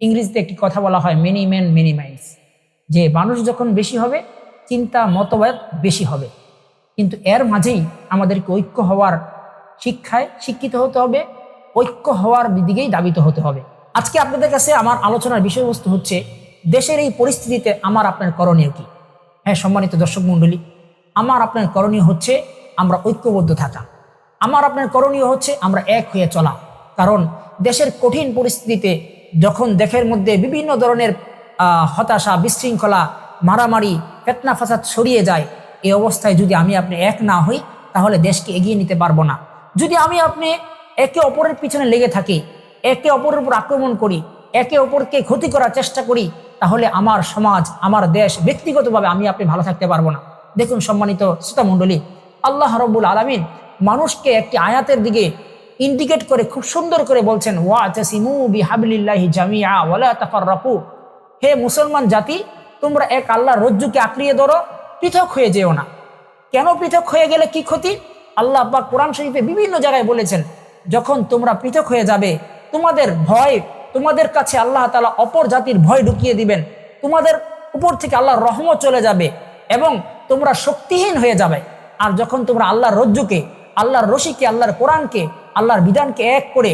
ইংরেজিতে একটি কথা বলা হয় মেনি ম্যান মেনি মাইন্ডস যে মানুষ যখন বেশি হবে, চিন্তা মতবাদ বেশি হবে। কিন্তু এর মাঝেই আমাদেরকে ঐক্য হওয়ার শিক্ষায় শিক্ষিত হতে হবে, ঐক্য হওয়ার দিকেই দাবিত হতে হবে। আজকে আপনাদের কাছে আমার আলোচনার বিষয়বস্তু হচ্ছে, দেশের এই পরিস্থিতিতে আমার আপনার করণীয় কি? হ্যাঁ সম্মানিত দর্শক মণ্ডলী, আমার আপনার করণীয় হচ্ছে আমরা ঐক্যবদ্ধ থাকা। আমার আপনার করণীয় হচ্ছে আমরা এক হয়ে চলা। কারণ দেশের কঠিন পরিস্থিতিতে যখন দেশের মধ্যে বিভিন্ন ধরনের হতাশা, বিশৃঙ্খলা, মারামারি, ফেতনা, ফাসাদ ছড়িয়ে যায় এই অবস্থায় যদি আমি আপনি এক না হই, তাহলে দেশকে এগিয়ে নিতে পারব না। যদি আমি আপনি একে অপরের পিছনে লেগে থাকি, একে অপরের উপর আক্রমণ করি, একে অপরকে ক্ষতি করার চেষ্টা করি, তাহলে আমার সমাজ, আমার দেশ ব্যক্তিগতভাবে আমি আপনি ভালো থাকতে পারব না। দেখুন সম্মানিত শ্রোতা মণ্ডলী, আল্লাহ রব্বুল আলমিন মানুষকে একটি আয়াতের দিকে ইন্ডিকেট করে, খুব সুন্দর করে বলছেন ওয়া জামিয়া হে মুসলমান জাতি, তোমরা এক আল্লাহর রজ্জুকে আঁকড়িয়ে ধরো, পৃথক হয়ে যেও না। কেন পৃথক হয়ে গেলে কি ক্ষতি? আল্লাহ আব্বা কোরআন শরীফে বিভিন্ন জায়গায় বলেছেন, যখন তোমরা পৃথক হয়ে যাবে, তোমাদের ভয়, তোমাদের কাছে আল্লাহ তালা অপর জাতির ভয় ঢুকিয়ে দিবেন। তোমাদের উপর থেকে আল্লাহর রহমত চলে যাবে এবং তোমরা শক্তিহীন হয়ে যাবে। আর যখন তোমরা আল্লাহর রজ্জুকে, আল্লাহর রশিকে, আল্লাহর কোরআনকে আল্লাহর বিধানকে এক করে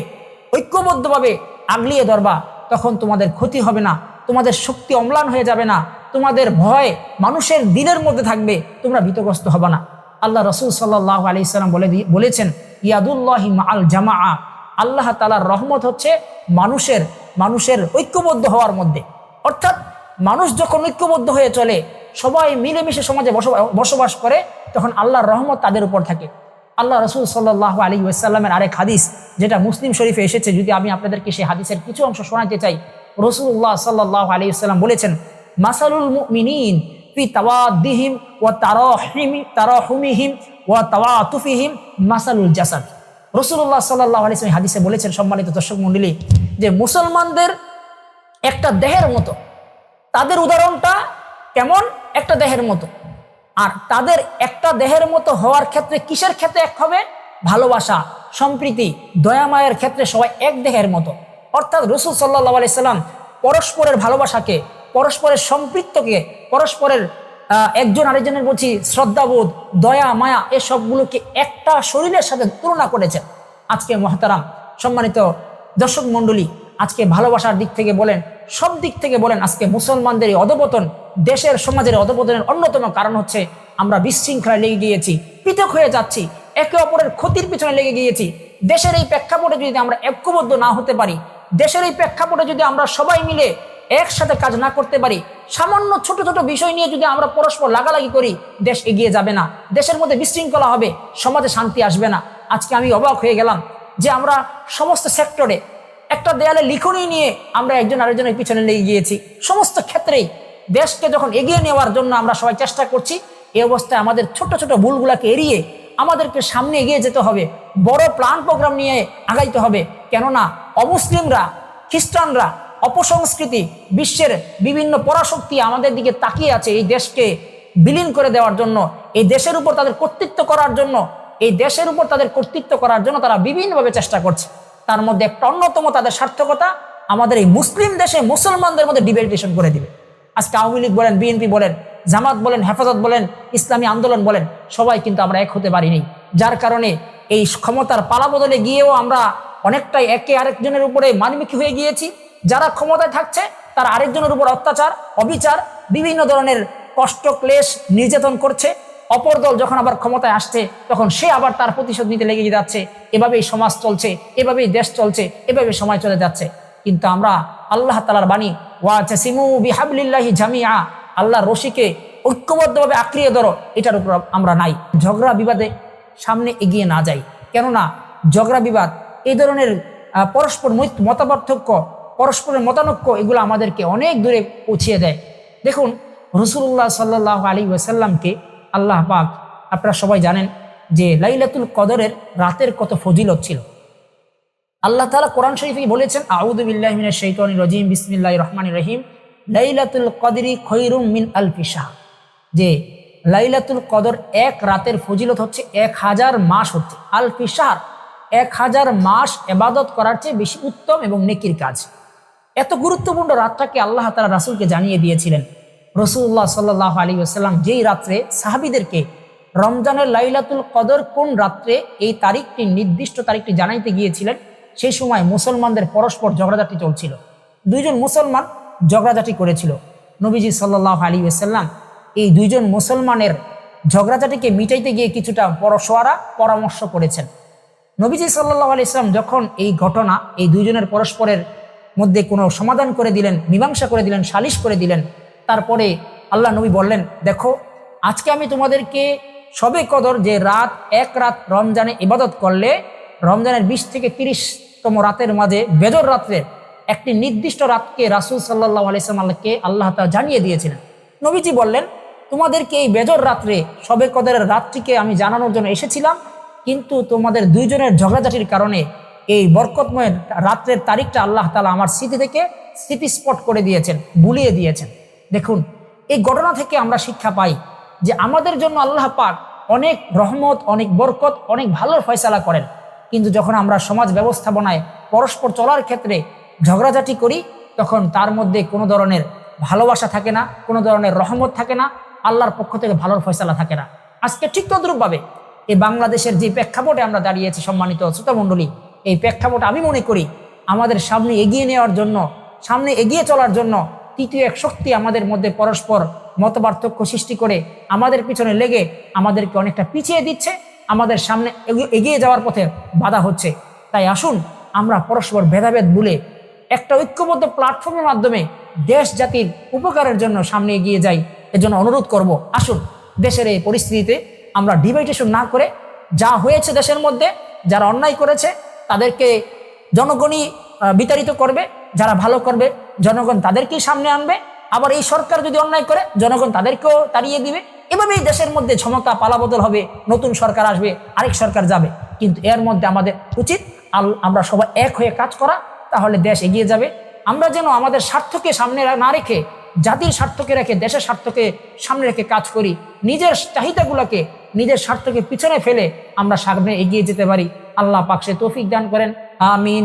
ঐক্যবদ্ধভাবে আগলিয়ে ধরবা, তখন তোমাদের ক্ষতি হবে না, তোমাদের শক্তি অম্লান হয়ে যাবে না, তোমাদের ভয় মানুষের দিনের মধ্যে থাকবে, তোমরা ভীতগ্রস্ত হবে না। আল্লাহ রসুল সাল্লাহ আলি বলে বলেছেন, ইয়াদুল্লাহি আল জামা আল্লাহ তালার রহমত হচ্ছে মানুষের মানুষের ঐক্যবদ্ধ হওয়ার মধ্যে। অর্থাৎ মানুষ যখন ঐক্যবদ্ধ হয়ে চলে, সবাই মিলেমিশে সমাজে বসবাস করে, তখন আল্লাহর রহমত তাদের উপর থাকে। আল্লাহ রসুল সাল্লাহ আলী ওয়াসাল্লামের আরেক হাদিস, যেটা মুসলিম শরীফে এসেছে, যদি আমি আপনাদেরকে সেই হাদিসের কিছু অংশ শোনাতে চাই। রসুল্লাহ সাল্লাহ আলী সাল্লাম বলেছেন, মাসালুল মুমিনিন ফি তাওয়াদ্দিহিম ওয়া তারাহিম, তারাহুমিহিম ওয়া তাওয়াতুফিহিম মাসালুল জাসাদ। রসুল্লাহ সাল্লাহ আলী হাদিসে বলেছেন, সম্মানিত দর্শক মণ্ডলী যে মুসলমানদের একটা দেহের মতো, তাদের উদাহরণটা কেমন? একটা দেহের মতো। আর তাদের একটা দেহের মতো হওয়ার ক্ষেত্রে কিসের ক্ষেত্রে এক হবে? ভালোবাসা, সম্প্রীতি দয়ামায়ের ক্ষেত্রে সবাই এক দেহের মতো। অর্থাৎ রসুল সাল্লাহ আলাইসাল্লাম পরস্পরের ভালোবাসাকে, পরস্পরের সম্পৃক্তকে, পরস্পরের একজন আরেকজনের বলছি শ্রদ্ধাবোধ, দয়া, মায়া, এসবগুলোকে একটা শরীরের সাথে তুলনা করেছেন। আজকে মহাতারাম, সম্মানিত দর্শক মণ্ডলী, আজকে ভালোবাসার দিক থেকে বলেন সব দিক থেকে বলেন আজকে মুসলমানদের এই অধপতন, দেশের সমাজের অধপতনের অন্যতম কারণ হচ্ছে আমরা বিশৃঙ্খলায় লেগে গিয়েছি, পৃথক হয়ে যাচ্ছি, একে অপরের ক্ষতির পিছনে লেগে গিয়েছি। দেশের এই প্রেক্ষাপটে যদি আমরা ঐক্যবদ্ধ না হতে পারি, দেশের এই প্রেক্ষাপটে যদি আমরা সবাই মিলে একসাথে কাজ না করতে পারি, সামান্য ছোট ছোট বিষয় নিয়ে যদি আমরা পরস্পর লাগালাগি করি, দেশ এগিয়ে যাবে না, দেশের মধ্যে বিশৃঙ্খলা হবে, সমাজে শান্তি আসবে না। আজকে আমি অবাক হয়ে গেলাম যে আমরা সমস্ত সেক্টরে একটা দেয়ালে লিখনই নিয়ে আমরা একজন আরেকজনের পিছনে লেগে গিয়েছি। সমস্ত ক্ষেত্রেই দেশকে যখন এগিয়ে নেওয়ার জন্য আমরা সবাই চেষ্টা করছি, এই অবস্থায় আমাদের ছোট ছোট ভুলগুলাকে এড়িয়ে আমাদেরকে সামনে এগিয়ে যেতে হবে, বড় প্ল্যান প্রোগ্রাম নিয়ে আগাইতে হবে। কেননা অমুসলিমরা, খ্রিস্টানরা, অপসংস্কৃতি, বিশ্বের বিভিন্ন পরাশক্তি আমাদের দিকে তাকিয়ে আছে এই দেশকে বিলীন করে দেওয়ার জন্য। এই দেশের উপর তাদের কর্তৃত্ব করার জন্য, এই দেশের উপর তাদের কর্তৃত্ব করার জন্য তারা বিভিন্নভাবে চেষ্টা করছে। তার মধ্যে একটা অন্যতম তাদের সার্থকতা আমাদের এই মুসলিম দেশে মুসলমানদের মধ্যে ডিবেটেশন করে দিবে। আজকে আওয়ামী লীগ বলেন, বিএনপি বলেন, জামাত বলেন, হেফাজত বলেন, ইসলামী আন্দোলন বলেন, সবাই কিন্তু আমরা এক হতে পারিনি। যার কারণে এই ক্ষমতার পালা বদলে গিয়েও আমরা অনেকটাই একে আরেকজনের উপরে মানবিকী হয়ে গিয়েছি। যারা ক্ষমতায় থাকছে, তারা আরেকজনের উপর অত্যাচার, অবিচার, বিভিন্ন ধরনের কষ্ট, ক্লেশ, নির্যাতন করছে। অপর দল যখন আবার ক্ষমতায় আসছে, তখন সে আবার তার প্রতিশোধ নিতে লেগে যাচ্ছে। এভাবেই সমাজ চলছে, এভাবেই দেশ চলছে, এভাবে সময় চলে যাচ্ছে। কিন্তু আমরা আল্লাহ তালার বাণী ওয়াচিমু বিহাবলিল্লাহি জামিয়া আল্লাহ রশিকে ঐক্যবদ্ধভাবে আঁকড়িয়ে ধরো, এটার উপর আমরা নাই। ঝগড়া বিবাদে সামনে এগিয়ে না যাই। কেননা ঝগড়া বিবাদ, এই ধরনের পরস্পর মত- মতাপার্থক্য, পরস্পরের মতানৈক্য, এগুলো আমাদেরকে অনেক দূরে পৌঁছিয়ে দেয়। দেখুন রসুল্লাহ সাল্লাহ আলী ওয়াসাল্লামকে আল্লাহ পাক, আপনারা সবাই জানেন যে লাইলাতুল কদরের রাতের কত ফজিলত ছিল। আল্লাহ তাআলা কোরআন শরীফে বলেছেন, আউযু বিল্লাহি মিনাশ শাইতানির রাজিম, বিসমিল্লাহির রহমানির রহিম। লাইলাতুল কদরি খৈরুম মিন আলফি শাহ যে লাইলাতুল কদর এক রাতের ফজিলত হচ্ছে এক হাজার মাস হচ্ছে। আলফি শাহর এক হাজার মাস এবাদত করার চেয়ে বেশি উত্তম এবং নেকির কাজ। এত গুরুত্বপূর্ণ রাতটাকে আল্লাহ তালা রাসুলকে জানিয়ে দিয়েছিলেন। রসুল্লাহ সাল্লাহ আলী আসাল্লাম যেই রাত্রে সাহাবিদেরকে রমজানের লাইলাতুল কদর কোন রাত্রে এই তারিখটি, নির্দিষ্ট তারিখটি জানাইতে গিয়েছিলেন, সেই সময় মুসলমানদের পরস্পর ঝগড়াঝাটি চলছিল। দুইজন মুসলমান ঝগড়াঝাটি করেছিল। নবীজি সাল্লাহ আলী আসাল্লাম এই দুইজন মুসলমানের ঝগড়াঝাটিকে মিটাইতে গিয়ে কিছুটা পরশোয়ারা পরামর্শ করেছেন। নবীজি সাল্লাহ আলি ইসলাম যখন এই ঘটনা এই দুইজনের পরস্পরের মধ্যে কোনো সমাধান করে দিলেন, মীমাংসা করে দিলেন, সালিশ করে দিলেন তারপরে আল্লাহ নবী বললেন, দেখো, আজকে আমি তোমাদেরকে সবে কদর যে রাত, এক রাত রমজানে ইবাদত করলে, রমজানের বিশ থেকে তিরিশতম রাতের মাঝে বেজর রাত্রের একটি নির্দিষ্ট রাতকে রাসুল সাল্লাহ আল্লাহকে আল্লাহ তাআলা জানিয়ে দিয়েছিলেন। নবীজি বললেন, তোমাদেরকে এই বেজর রাত্রে, সবে কদরের রাতটিকে আমি জানানোর জন্য এসেছিলাম, কিন্তু তোমাদের দুইজনের ঝগড়াঝাটির কারণে এই বরকতময়ের রাত্রের তারিখটা আল্লাহ তালা আমার স্মৃতি থেকে স্মৃতিস্পট করে দিয়েছেন, বুলিয়ে দিয়েছেন। দেখুন, এই ঘটনা থেকে আমরা শিক্ষা পাই যে আমাদের জন্য আল্লাহ পাক অনেক রহমত, অনেক বরকত, অনেক ভালো ফয়সালা করেন। কিন্তু যখন আমরা সমাজ ব্যবস্থাপনায় পরস্পর চলার ক্ষেত্রে ঝগড়াঝাটি করি, তখন তার মধ্যে কোনো ধরনের ভালোবাসা থাকে না, কোনো ধরনের রহমত থাকে না, আল্লাহর পক্ষ থেকে ভালোর ফয়সালা থাকে না। আজকে ঠিক তদ্রুপভাবে এই বাংলাদেশের যে প্রেক্ষাপটে আমরা দাঁড়িয়েছি সম্মানিত শ্রোতামণ্ডলী এই প্রেক্ষাপট আমি মনে করি আমাদের সামনে এগিয়ে নেওয়ার জন্য, সামনে এগিয়ে চলার জন্য তৃতীয় এক শক্তি আমাদের মধ্যে পরস্পর মতপার্থক্য সৃষ্টি করে আমাদের পিছনে লেগে আমাদেরকে অনেকটা পিছিয়ে দিচ্ছে, আমাদের সামনে এগিয়ে- যাওয়ার পথে বাধা হচ্ছে। তাই আসুন আমরা পরস্পর ভেদাভেদ ভুলে একটা ঐক্যবদ্ধ প্ল্যাটফর্মের মাধ্যমে দেশ জাতির উপকারের জন্য সামনে এগিয়ে যাই, এজন্য অনুরোধ করব, আসুন দেশের এই পরিস্থিতিতে আমরা ডিভাইটেশন না করে যা হয়েছে দেশের মধ্যে, যারা অন্যায় করেছে, তাদেরকে জনগণই বিতাড়িত করবে, যারা ভালো করবে জনগণ তাদেরকেই সামনে আনবে। আবার এই সরকার যদি অন্যায় করে, জনগণ তাদেরকেও তাড়িয়ে দিবে। এভাবেই দেশের মধ্যে ক্ষমতা পালাবদল হবে, নতুন সরকার আসবে, আরেক সরকার যাবে। কিন্তু এর মধ্যে আমাদের উচিত আমরা সবাই এক হয়ে কাজ করা, তাহলে দেশ এগিয়ে যাবে। আমরা যেন আমাদের স্বার্থকে সামনে না রেখে, জাতির স্বার্থকে রেখে, দেশের স্বার্থকে সামনে রেখে কাজ করি। নিজের চাহিদাগুলোকে, নিজের স্বার্থকে পিছনে ফেলে আমরা সামনে এগিয়ে যেতে পারি। আল্লাহ পাক সে তৌফিক দান করেন। আমিন।